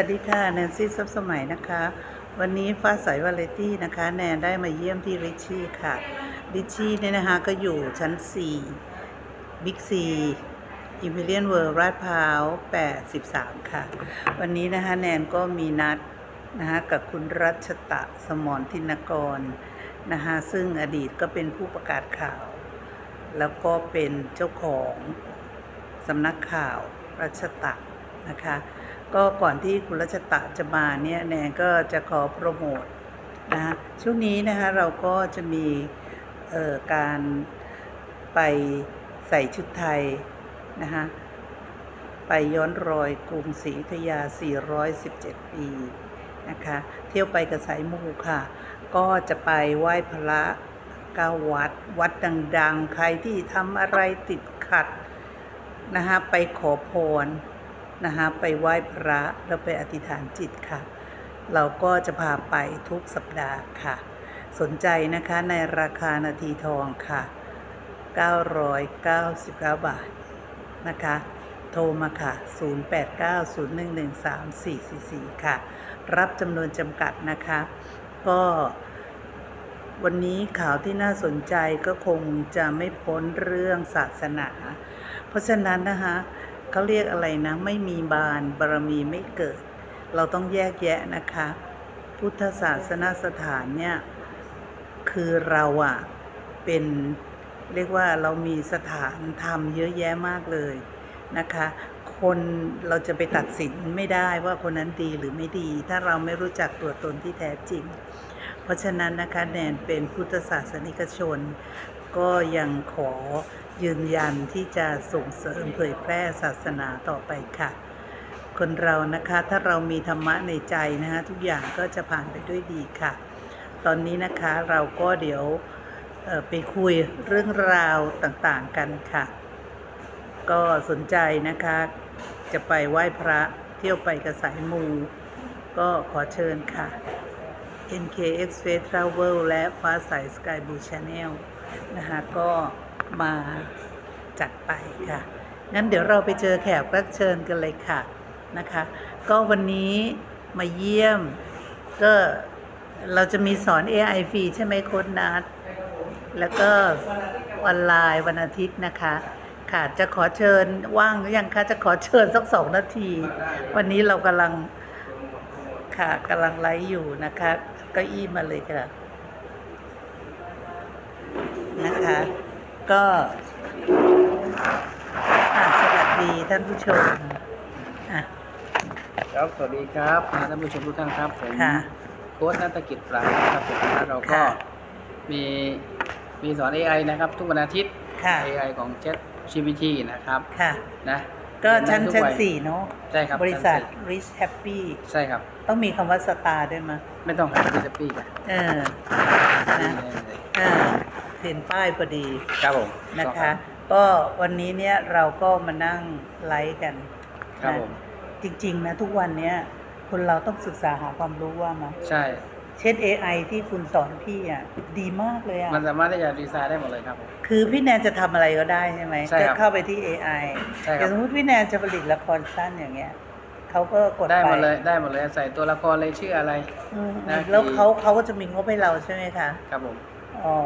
วัสดีค่ะ แนนซี่ซับสมัยนะคะ วันนี้ฟ้าใสวาเลตี้นะคะ แนนได้มาเยี่ยมที่ริชชี่ค่ะ ริชชี่เนี่ยนะคะ ก็อยู่ชั้น 4 บิ๊กซีอิมพีเรียนเวิร์ลาดพร้าว 83 ค่ะ วันนี้นะคะ แนนก็มีนัดนะคะกับคุณรัชตะสมรทินกรนะคะซึ่งอดีตก็เป็นผู้ประกาศข่าว แล้วก็เป็นเจ้าของสำนักข่าวรัชตะนะคะ ก็ก่อนที่คุณรัชตะจะมาเนี่ยแนนก็จะขอโปรโมทนะคะช่วงนี้นะคะเราก็จะมีการไปใส่ชุดไทยนะคะไปย้อนรอยกรุงศรีอยุธยา 417 ปีนะคะเที่ยวไปกับสายมูค่ะ ก็จะไปไหว้พระเก้าวัด วัดดังๆ ใครที่ทำอะไรติดขัดนะคะไปขอพร นะคะไปไหว้พระแล้วไปอธิษฐานจิตค่ะ เราก็จะพาไปทุกสัปดาห์ค่ะ สนใจนะคะในราคานาทีทองค่ะ 999 บาทนะคะ โทรมาค่ะ 0890113444 ค่ะ รับจำนวนจำกัดนะคะ ก็วันนี้ข่าวที่น่าสนใจก็คงจะไม่พ้นเรื่องศาสนา เพราะฉะนั้นนะคะ เขาเรียกอะไรนะ ไม่มีบานบารมีไม่เกิด เราต้องแยกแยะนะคะ พุทธศาสนาสถานเนี่ยคือเราอะเป็นเรียกว่าเรามีสถานธรรมเยอะแยะมากเลยนะคะ คนเราจะไปตัดสินไม่ได้ว่าคนนั้นดีหรือไม่ดี ถ้าเราไม่รู้จักตัวตนที่แท้จริง เพราะฉะนั้นนะคะแนนเป็นพุทธศาสนิกชน ก็ยังขอยืนยันที่จะส่งเสริมเผยแพร่ศาสนาต่อไปค่ะ คนเรานะคะถ้าเรามีธรรมะในใจนะคะทุกอย่างก็จะผ่านไปด้วยดีค่ะ ตอนนี้นะคะเราก็เดี๋ยวไปคุยเรื่องราวต่างๆกันค่ะ ก็สนใจนะคะ จะไปไหว้พระเที่ยวไปกระสายมู ก็ขอเชิญค่ะ NK Express Travel และฟ้าใส Sky Blue Channel นะคะก็มาจัดไปค่ะ งั้นเดี๋ยวเราไปเจอแขกรับเชิญกันเลยค่ะนะคะ ก็วันนี้มาเยี่ยม ก็เราจะมีสอน AI ฟรีใช่ไหมโค้ดนัด แล้วก็ออนไลน์วันอาทิตย์นะคะ ค่ะจะขอเชิญว่างหรือยังคะ จะขอเชิญสักสองนาที วันนี้เรากำลังค่ะกำลังไลฟ์อยู่นะคะเก็อี้มาเลยค่ะ นะคะ ก็อะสวัสดีท่านผู้ชมอะ ครับสวัสดีครับท่านผู้ชมทุกท่านครับผมค่ะโค้ชนัตกิจปราบครับผมนะเราก็ค่ะมีมีสอน AI นะครับ ทุกวันอาทิตย์ ค่ะ AI ของ Chat GPT นะครับค่ะ นะก็ชั้นเรียได้ทุชั้นวัยสี่เนาะใช่ครับบริษัทชั้นสี่ Rich Happy ใช่ครับ ต้องมีคำว่าสตาร์ด้วยมั้ยไม่ต้องหาที่จะปี้กันเออนะเออ เห็นป้ายพอดีครับผมนะคะ ก็วันนี้เนี่ยเราก็มานั่งไลฟ์กันครับนะผมจริงๆนะทุกวันเนี้ยคนเราต้องศึกษาหาความรู้ว่ามาใช่ เช่น AI ที่คุณสอนพี่อะดีมากเลยอะมันสามารถที่จะดีไซน์ได้หมดเลยครับผม คือพี่แนนจะทำอะไรก็ได้ใช่ไหมใช่ครับก็เข้าไปที่ AI ใช่ครับอย่างสมมติพี่แนนจะผลิตละครสั้นอย่างเงี้ยเขาก็กดได้ไปหมดเลยได้หมดเลยใส่ตัวละครเลยชื่ออะไร อืมนะ แล้วที่เขาเขาก็จะมีงบให้เราใช่ไหมคะ ครับผม อ๋อ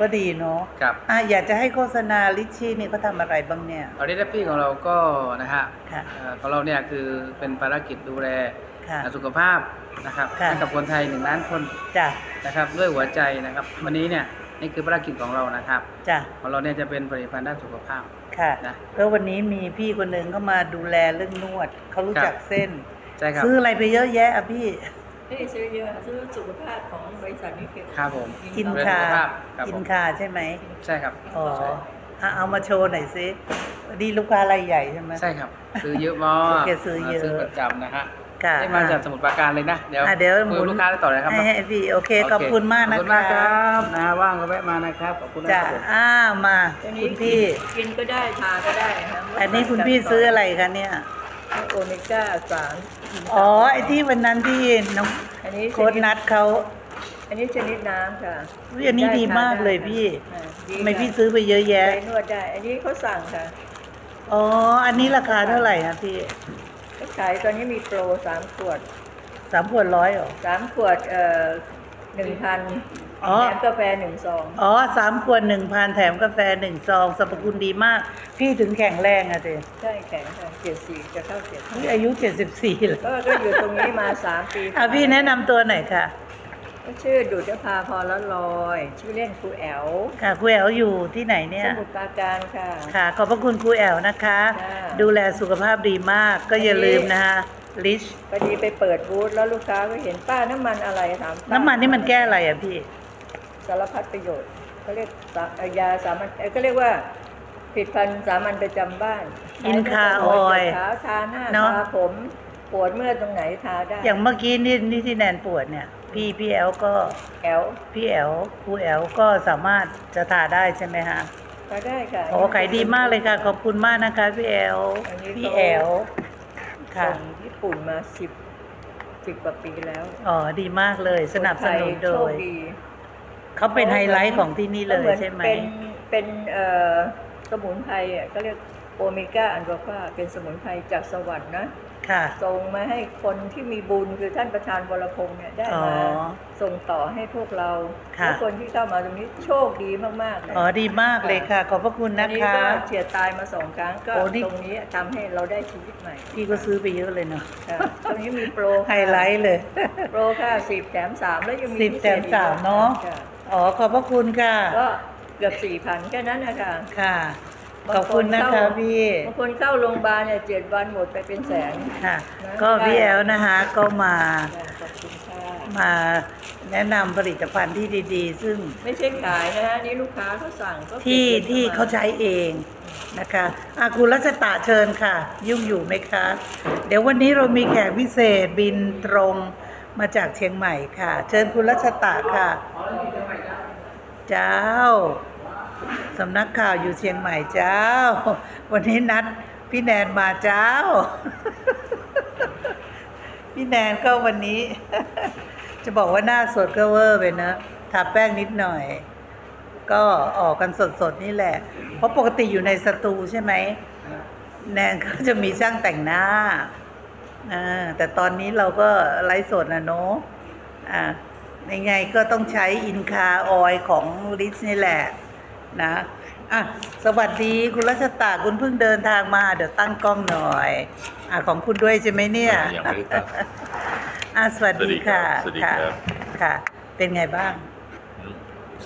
ก็ดีเนาะครับอะอยากจะให้โฆษณาลิชชี่นี่เขาทำอะไรบ้างเนี่ย ออริจิปี้ของเราก็นะฮะค่ะ เอ่อของเราเนี่ยคือเป็นภารกิจดูแลค่ะ สุขภาพนะครับค่ะ ให้กับคนไทยหนึ่งล้านคนจ้ะนะครับด้วยหัวใจนะครับ วันนี้เนี่ยนี่คือภารกิจของเรานะครับ จ้ะของเราเนี่ยจะเป็นผลิตภัณฑ์ด้านสุขภาพ ค่ะ นะก็วันนี้มีพี่คนหนึ่งเข้ามาดูแลเรื่องนวด เขารู้จักครับเส้น ใช่ครับ ซื้ออะไรไปเยอะแยะอะพี่ ไม่ได้ซื้อเยอะซื้อสุขภาพของบริษัทนี้คือครับผมกินเรื่องคาสุขภาพครับกิผนมคาใช่ไหม ใช่ครับอ๋อ ใช่อะเอามาโชว์หน่อยสิดีลูกค้ารายใหญ่ใช่ไหมใช่ครับ ซื้อเยอะมากแกซื้อเยอะซื้อประจำนะฮะค่ะได้มาจากสมุทรปราการเลยนะ เดี๋ยวอะเดี๋ยวคุยกับลูกค้าได้ต่อเลยครับให้ให้พี่โอเค ขอบคุณมากนะขอบคุณมากครับนะว่างก็แวะมานะครับ ขอบคุณนะจ้ะครับผมอ้าวมาตัวคุนี้ณพี่ กินก็ได้ทาก็ได้นะอันนี้คุณพี่ซื้ออะไรคะเนี่ย โอเมก้าสามอ๋อ ไอ้ที่วันนั้นที่น้องอันนี้โค้ดนัดเขาอันนี้ชนิดน้ำค่ะอุ๊ยอันนี้ดีมากเลยพี่อ่าดีทำไมพี่ซื้อไปเยอะแยะ ใช้นวดได้ อันนี้เขาสั่งค่ะอ๋อ อันนี้ราคาเท่าไหร่คะพี่ก็ขายตอนนี้มีโปรสามขวดสามขวดร้อยเหรอสามขวดเอ่อหนึ่งพัน อ๋อ แถมกาแฟหนึ่งซอง อ๋อสามขวดหนึ่งพันแถมกาแฟหนึ่งซองสรรพคุณดีมาก พี่ถึงแข็งแรงอะเจใช่แข็งค่ะเจ็ดสี่จะเข้าเจ็ดพี่อายุเจ็ดสิบสี่แล้วก็ก็อยู่ตรงนี้มาสามปีอะพี่แนะนำตัวหน่อยค่ะ ก็ชื่อดุจภาพรละลอย ชื่อเล่นครูแอลค่ะครูแอลอยู่ที่ไหนเนี่สยมุทรปราการค่ะ ค่ะ ขอบพระคุณครูแอลนะคะ จ้า ดูแลสุขภาพดีมากก็อย่าลืมนะคะลิชพอดีไปเปิดบูธแล้วลูกค้าก็เห็นป้าน้ำมันอะไรถามป้าน้ำมันนี่มันแก้อะไรอะพี่ สารพัดประโยชน์เขาเรียกสาเอ่อยาสามัญเอ่อก็เรียกว่าผลิดพันธุ์สามัญประจำบ้านอินคาใช้ตั้งแต่หัวออยล์จรดเท้าทาหน้าเนอะ ทาผมปวดเมื่อยตรงไหนทาได้อย่างเมื่อกี้นี่นี่ที่แนนปวดเนี่ย พี่พี่แอลก็ แอลพี่แอลครูแอลก็สามารถจะทาได้ใช่ไหมฮะทาได้ค่ะ โอ้ขายดีมากเลยค่ะขอบคุณมากนะคะพี่แอลอันนี้พี่เขาแอลค่ะ ส่งญี่ปุ่นมาสิบสิบกว่าปีแล้วอ๋อดีมากเลยสนับสนุนโดคไทโชคย ดี เขาเป็นไฮไลท์ของที่นี่เลยก็อนใช่ไหมเป็นเป็นเอ่อสมุนไพรอะก็เรียกโอเมก้าอันบอกว่าเป็นสมุนไพรจากสวรรค์นะค่ะส่งมาให้คนที่มีบุญคือท่านประธานวรพงษ์เนี่ยได้อ๋อมาส่งต่อให้พวกเราค่ะและคนที่เข้ามาตรงนี้โชคดีมากๆเลยอ๋อดีมากเลยค่ะ ขอบพระคุณอันะนนี้คะก็เฉียดตายมาสองครั้งก็โอ้นี่ตรงนี้ทำให้เราได้ชีวิตใหม่พี่ก็ซื้อไปเยอะเลยเนาะค่ะตรงนี้มีโปรไฮไลท์เลย โปรค่ะสิบแถมสามแล้วยังมีสิบพิเศษแถมสามเนอะค่ อ๋อขอบพระคุณค่ะ ก็เกือบสี่พันแค่นั้นนะคะค่ะ ขอบคุณนะคะพี่ บางคนเข้าโรงพยาบาลเนี่ยเจ็ดวันหมดไปเป็นแสน ค่ะ ก็พี่แอลนะคะก็มา ขอบคุณค่ะ มาแนะนำผลิตภัณฑ์ที่ดี ๆ ซึ่งไม่ใช่ขายนะฮะนี่ลูกค้าเขาสั่งก็เก็บที่งินที่มเขาใช้เองนะคะอาคุณรัชตะเชิญค่ะ ยุ่งอยู่ไหมคะ เดี๋ยววันนี้เรามีแขกพิเศษบินตรง มาจากเชียงใหม่ค่ะ เชิญคุณรัชตะค่ะ เจ้าสำนักข่าวอยู่เชียงใหม่เจ้า วันนี้นัดพี่แนนมาเจ้า พี่แนนก็วันนี้ จะบอกว่าหน้าสดก็เวอร์ไปนะทาแป้งนิดหน่อย ก็ออกกันสดๆนี่แหละ เพราะปกติอยู่ในสตูใช่ไหมแนนก็จะมีช่างแต่งหน้า อ่าแต่ตอนนี้เราก็ไลฟ์สดนะเนาะอ่ายังไงก็ต้องใช้อินคาออยของลิสนี่แหละนะอะสวัสดีคุณรัชตาคุณเพิ่งเดินทางมา เดี๋ยวตั้งกล้องหน่อยอะของคุณด้วยใช่ไหมเนี่ยยังไม่ได้ตั้งอะสวัสดีค่ะสวัสดีค่ะครับค่ะ เป็นไงบ้างอืม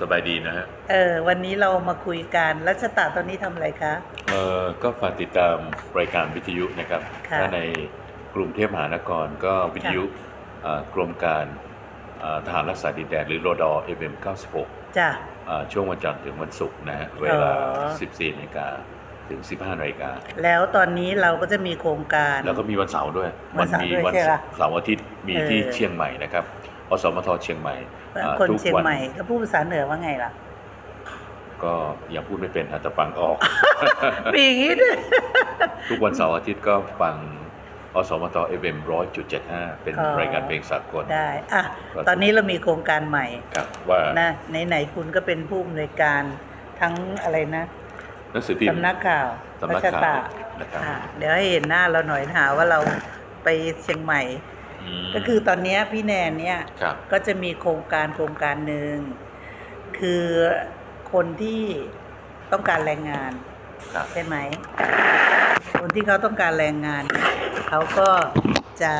สบายดีนะฮะเออวันนี้เรามาคุยกันรัชตาตอนนี้ทำอะไรคะเอ่อก็ฝากติดตามรายการวิทยุนะครับค่ะถ้าในก รุงเทพมหานครก็วิทยุเอ่อกรมการเอ่อทหารรักษาดินแดนหรือรอดอ FM 96จ้ะอ่าช่วงวันจันทร์ถึงวันศุกร์นะฮะเวลาอ๋อ14นาฬิกาถึง 15นาฬิกาแล้วตอนนี้เราก็จะมีโครงการ แล้วก็มีวันเสาร์ด้วย วันเสาร์มีด้วยวัใช่ปะเสาร์อาทิตย์มีที่เออเชียงใหม่นะครับอสมทเชียงใหม่อ่าคนทุกเชียงวัใหม่เขาพูดภาษาเหนือว่าไงล่ะ ก็ยังพูดไม่เป็นอาจจะฟังออกมีอย่างนี้ด้วยทุกวันเสาร์อาทิตย์ก็ฟัง อสมทเอเอ็มร้อยจุดเจ็ดห้าเป็นอ๋อรายการเพลงสากลได้อะก็ตอนนี้เรามีโครงการใหม่ครับว่านะไหนๆคุณก็เป็นผู้อำนวยการทั้งอะไรนะหนังสือพิมพ์สำนักข่าวสำนักรัชข่าวตานะครับอะเดี๋ยวให้เห็นหน้าเราหน่อยหาว่าเราไปเชียงใหม่มก็คือตอนเนี้ยพี่แนนเนี่ยครับก็จะมีโครงการโครงการหนึ่งคือคนที่ต้องการแรงงาน ครับ ใช่ไหม คนที่เขาต้องการแรงงาน เขาก็จะ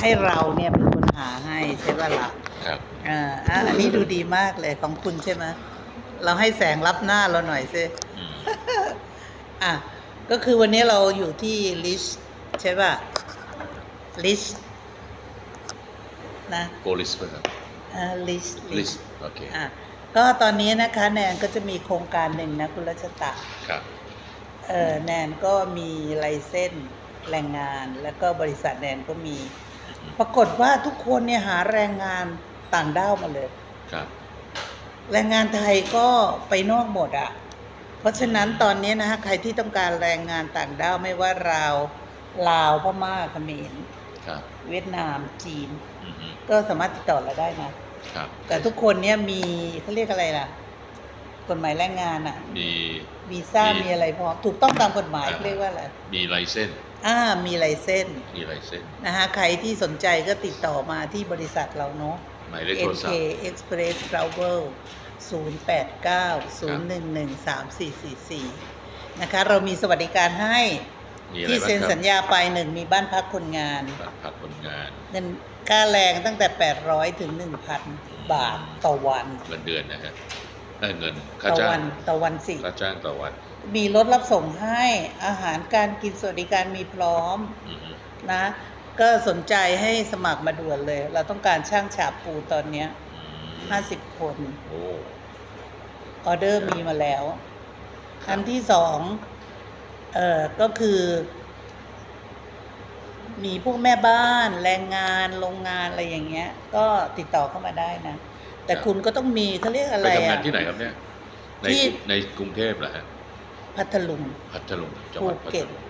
ให้เราเนี่ยเป็นคนหาให้ใช่ป่ะล่ะครับ อ่าอะอันนี้ดูดีมากเลยของคุณใช่ไหมเราให้แสงรับหน้าเราหน่อยสิอืมอะก็คือวันนี้เราอยู่ที่ลิชใช่ป่ะลิชนะโกลิสเปอร์อ่าลิช ลิสโอเค อะ ก็ตอนนี้นะคะแนนก็จะมีโครงการหนึ่งนะคุณรัชตะครับ เออแนนก็มีไลเส้นส์แรงงาน แล้วก็บริษัทแนนก็มี ปรากฏว่าทุกคนเนี่ยหาแรงงานต่างด้าวมาเลย ครับ แรงงานไทยก็ไปนอกหมดอะ่ะ เพราะฉะนั้นตอนนี้นะฮะใครที่ต้องการแรงงานต่างด้าวไม่ว่าลาวลาวพม่าเขมรครับ เวียดนามจีน อืมก็สามารถติดต่อเราได้นะครับ แต่ทุกคนเนี่ยมีเขาเรียกอะไรล่ะ กฎหมายแรงงานอะ มีวีซ่ามีมีอะไรพร้อมถูกต้องตามกฎหมายอ่าเรียกว่าอะไรมีไลเส้นอ่ามีไลเส้นมีไลเส้นนะคะใครที่สนใจก็ติดต่อมาที่บริษัทเราเนาะหมายเลขโทรศัพ NK ท์ Express Travel 0890113444 นะคะ เรามีสวัสดิการให้มีอะไรที่บ้างเซ็นครับสัญญาไปหนึ่งมีบ้านพักคนงานบัตรพักคนงาน เงิน ค่าแรงตั้งแต่ 800 ถึง 1,000 บาทต่อวันเงินเดือนนะฮะได้เงินค่าต่อจ้าวังนต่อวันสิ ค่าจ้างต่อวันมีรถรับส่งให้อาหารการกินสวัสดิการมีพร้อมอือฮึนะ ก็สนใจให้สมัครมาด่วนเลย เราต้องการช่างฉาบปูตอนเนี้ย อืม50 คน โอ้ออเดอร์มีมาแล้ว อันที่สองเอ่อก็คือ มีพวกแม่บ้านแรงงานโรงงานอะไรอย่างเงี้ย ก็ติดต่อเข้ามาได้นะ แต่คุณก็ต้องมีเขาเรียกอะไรไปทำงานอะ ที่ไหนครับเนี่ย ในที่ ในกรุงเทพเหรอฮะพัทลุง พัทลุงจังหภูวัดพัทเก็ต ลุง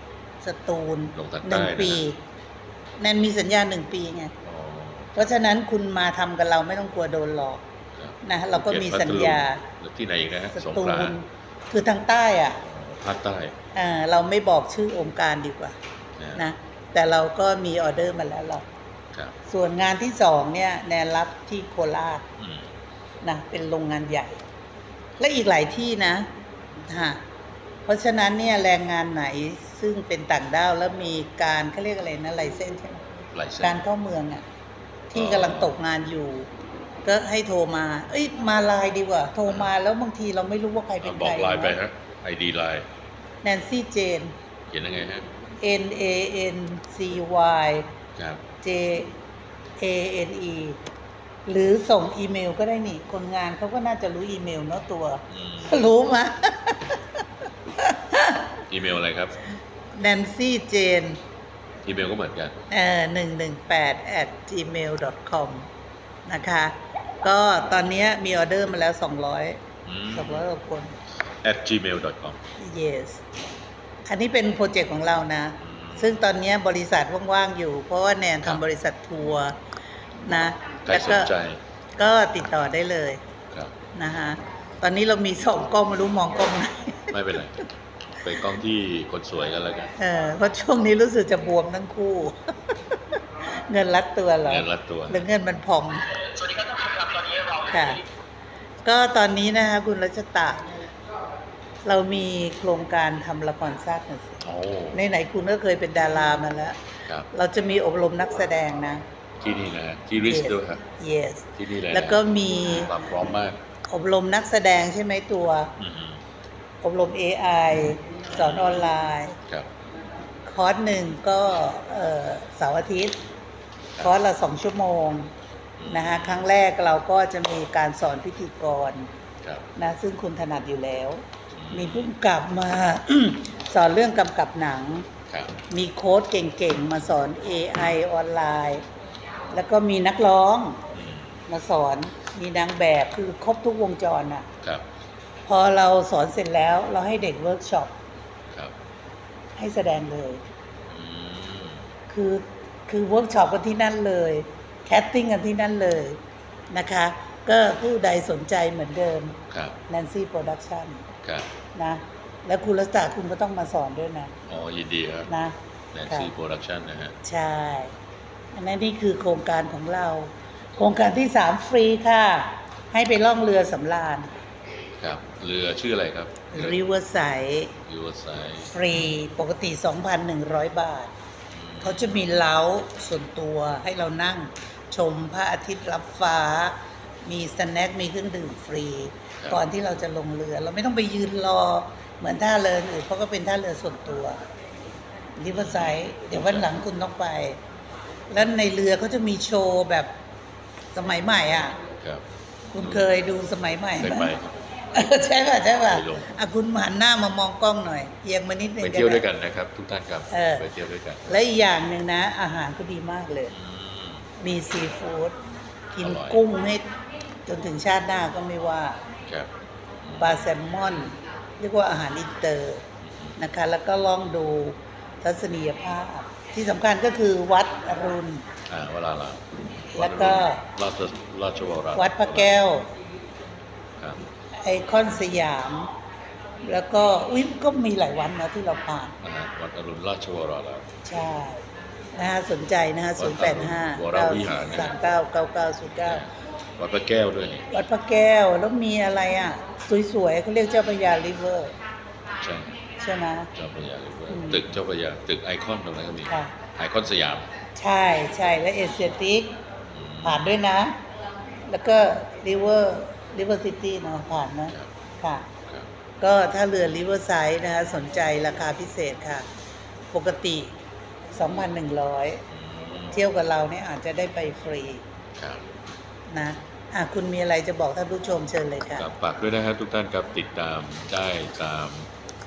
สตูลลงทางหใต้นึ่งนะปีฮะแนนมีสัญญาหนึ่งปีไง อ๋อเพราะฉะนั้นคุณมาทำกับเราไม่ต้องกลัวโดนหลอกครับนะเราก็มีสัญญาภูเก็ตพัทลุงแล้วที่ไหนอีกนะฮะสสงตูขลาลคือทางใต้อะภาคใต้เอ่อเราไม่บอกชื่อองค์การดีกว่านะนะ แต่เราก็มีออเดอร์มาแล้วหรอกครับส่วนงานที่สองเนี่ยแนนรับที่โคราชอืมนะเป็นโรงงานใหญ่ และอีกหลายที่นะฮะเพราะฉะนั้นเนี่ยแรงงานไหนซึ่งเป็นต่างด้าวแล้วมีการเขาเรียกอะไรนะไลเซนใช่ไหม หลายเส้นการเข้าเมืองอะ่ะที่อ๋อกำลังตกงานอยู่ ก็ให้โทรมา เอ้ยมาไลน์ดีกว่า โทรมาแล้วบางทีเราไม่รู้ว่าใครเป็นบอใครกไลน์ไปฮะไอดีไลน์แนนซี่เจน เขียนยังไงฮะ N A N C Y ครับ J A N E หรือส่งอีเมลก็ได้นี่ คนงานเขาก็น่าจะรู้อีเมลเนาะตัว อืมรู้มะ อีเมลอะไรครับ Nancy Jane อีเมลก็เหมือนกัน เอ่อหนึ่งหนึ่งแปด at gmail com นะคะ ก็ตอนเนี้ยมีออเดอร์มาแล้ว200อืม200กว่าคน at gmail.com yes อันนี้เป็นโปรเจกต์ของเรานะอืมซึ่งตอนเนี้ยบริษัทว่างๆอยู่ เพราะว่าแนนครับทำบริษัททัวร์นะใครแล้วสก็นใจก็ติดต่อได้เลยครับ นะคะตอนนี้เรามีสองกล้องไม่รู้มองกล้องไหนไม่เป็นไรไปกล้องที่คนสวยกันแล้วกันเออเพราะช่วงนี้รู้สึกจะบวมทั้งคู่ เงินรัดตัวเหรอ เงินรัดตัวหรือเงินมันพองค่ะ ก็ตอนนี้นะคะคุณรัชตะ เรามีโครงการทำละครสร้างหนังสือโอ้ในไหนๆคุณก็เคยเป็นดารามาแล้ว ครับ เราจะมีอบรมนักแสดงนะ ที่นี่นะฮะที่ริส Yes ด้วยครับ yes ที่นี่เลยนะแล้วก็มีความพร้อมมากอบรมนักแสดงใช่ไหมตัว อืมอบรม AI สอนออนไลน์ ครับ คอร์สหนึ่งก็เอ่อเสาร์อาทิตย์ คอร์สละสองชั่วโมงนะคะครั้งแรกเราก็จะมีการสอนพิธีกรครับ นะซึ่งคุณถนัดอยู่แล้วอื มีผู้กำกับมา สอนเรื่องกำกับหนัง ครับ มีโค้ดเก่งๆ มาสอน AI ออนไลน์ แล้วก็มีนักร้องอืมมาสอน มีนางแบบคือครบทุกวงจรอะ ครับ พอเราสอนเสร็จแล้วเราให้เด็กเวิร์กช็อปครับให้แสดงเลย อืมคือคือเวิร์กช็อปกันที่นั่นเลย แคสติ้งกันที่นั่นเลยนะคะ ก็ผู้ใดสนใจเหมือนเดิม ครับ Nancy Production ครับนะ แล้วคุณรัตาคุณก็ต้องมาสอนด้วยนะอ๋อยินดีครับนะ Nancy Production นะฮะใช่ อันนั้นนี่คือโครงการของเรา โครงการที่สามฟรีค่ะ ให้ไปล่องเรือสำราญครับ เรือชื่ออะไรครับ Riverside Riverside ฟรีปกติ 2,100 บาท เขาจะมีเล้าส่วนตัวให้เรานั่งชมพระอาทิตย์รับฟ้า มีสแน็ค มีเครื่องดื่มฟรีครับ ก่อนที่เราจะลงเรือ เราไม่ต้องไปยืนรอเหมือนท่าเรืออื่นเพราะก็เป็นท่าเรือส่วนตัวริเวอร์ไซด์เดี๋ยววันหลังคุณต้องไป แล้วในเรือเขาจะมีโชว์แบบสมัยใหม่อะ ครับ คุณเคยดูสมัยใหม่เคยไหมไปครับเออใช่ป่ะใช่ป่ะเคยลง อะคุณหันหน้ามามองกล้องหน่อยเอียงมานิดนึงไปเที่ยวด้ด้ วยกันนะครับ ทุกท่านครับ เออ ไปเที่ยวด้วยกันและอีกอย่างหนึ่งนะ อาหารก็ดีมากเลย อืม มีซีฟู้ดกินอร่อย กุ้งให้จนถึงชาติหน้าก็ไม่ว่า บปลาแซลมอน เรียกว่าอาหารอินเตอร์นะคะ แล้วก็ลองดูทัศนียภาพ ที่สำคัญก็คือวัดอรุณ อ่าวลาลามแล้วก็ ราชราชวรวัดพระแก้ว ครับไอคอนสยาม แล้วก็อุ้ยก็มีหลายวันนะที่เราผ่านวัดอรุณราชวรวราม ใช่นะฮะสนใจนะฮะศูนย์แปดห้รุณ085 วรเก้าเก้าศูนย์เก้า วัดพระแก้วด้วยนี่วัดพระแก้วแล้วมีอะไรอะ สวยๆเขาเรียกเจ้าพระยาริเวอร์ ใช่ใช่ไหมเจ้าพระยาเลยว่าอืมตึกเจ้าพระยาตึกไอคอนตรงนั้นก็มีค่ะไอคอนสยาม ใช่ใช่และเอเชียติกอืมผ่านด้วยนะ แล้วก็ริเวอร์ริเวอร์ซิตี้เนาะผ่านนะครับค่ะครับก็ถ้าเรือริเวอร์ไซด์นะคะสนใจราคาพิเศษค่ะ ปกติ 2,100อืมเที่ยวกับเราเนี่ยอาจจะได้ไปฟรีครับ นะอะคุณมีอะไรจะบอกท่านผู้ชมเชิญเลยค่ะครับฝากด้วยนะครับทุกท่านครับติดตามได้ตาม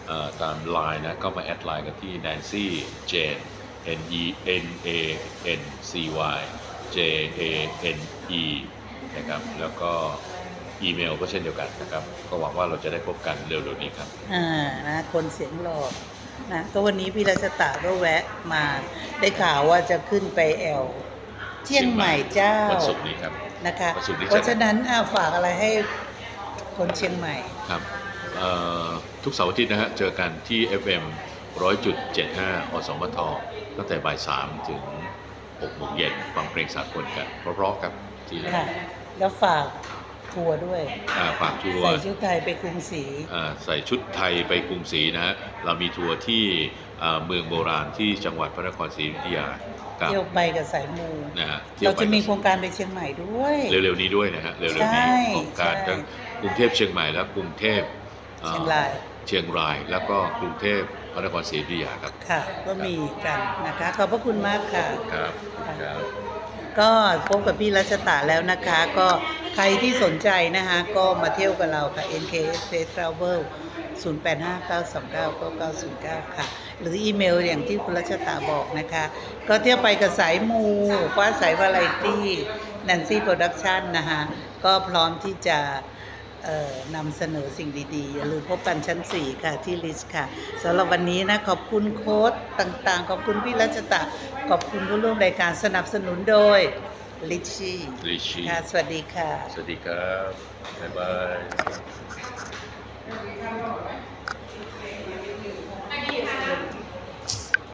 เอ่อตามไลน์นะก็มาแอดไลน์กันที่ Nancy Jane N E N A N C Y J A N E นะครับแล้วก็อีเมลก็เช่นเดียวกันนะครับ ก็หวังว่าเราจะได้พบกันเร็วๆนี้ครับ อ่านะคนเสียงหลอกนะก็วันนี้พี่ราชตาก็แวะมาได้ข่าวว่าจะขึ้นไปแอลเชียงใหม่เจ้าวันศุกร์นี้ครับ นะคะวันศุกร์นี้เพราะฉะนั้นอ่าฝากอะไรให้คนเชียงใหม่ครับเอ่อทุกเสาร์อาทิตย์นะฮะเจอกันที่ FM 100.75 อสมทตั้งแต่บ่าย 3 ถึง6โมงเย็นฟังเพลงสากลกันเพราะๆครับที่นั่นค่ะแล้วฝาก ทัวร์ด้วยอ่าฝากทัวร์ใส่ชุดไทยไปกรุงศรีอ่าใส่ชุดไทยไปกรุงศรีนะฮะเรามีทัวร์ที่อ่าเมืองโบราณที่จังหวัดพระนครศรีอยุธยากับเที่ยวไปกับสายมูนะฮะที่ยเราวไปจะมีโครงการไปเชียงใหม่ด้วย เร็วๆนี้ด้วยนะฮะเร็วๆใช่นี้โครงการใช่ทั้งกรุงเทพเชียงใหม่และกรุงเทพอ่เชียงรายเชียงรายแล้วก็กรุงเทพพระนครศรีอยุธยาครับค่ะ ก็มีกันนะคะขอบพระคุณมากค่ะครับครับ ก็พบกับพี่รัชตาแล้วนะคะ ก็ใครที่สนใจนะคะ ก็มาเที่ยวกับเราค่ะ NKS Travel 0859299909 ค่ะ หรืออีเมลอย่างที่คุณรัชตาบอกนะคะ ก็เที่ยวไปกับสายมูฟ้าสายวาไรตี้แนนซี่โปรดักชันนะคะ ก็พร้อมที่จะ นำเสนอสิ่งดีๆ อย่าลืมพบกันชั้น 4 ค่ะ ที่ลิสค่ะสำหรับวันนี้นะ ขอบคุณโค้ดต่างๆ ขอบคุณพี่รัชตาขอบคุณผู้ร่วมรายการสนับสนุนโดยลิชชี่ลิชี่ค่ะ สวัสดีค่ะ สวัสดีครับ บ๊ายบาย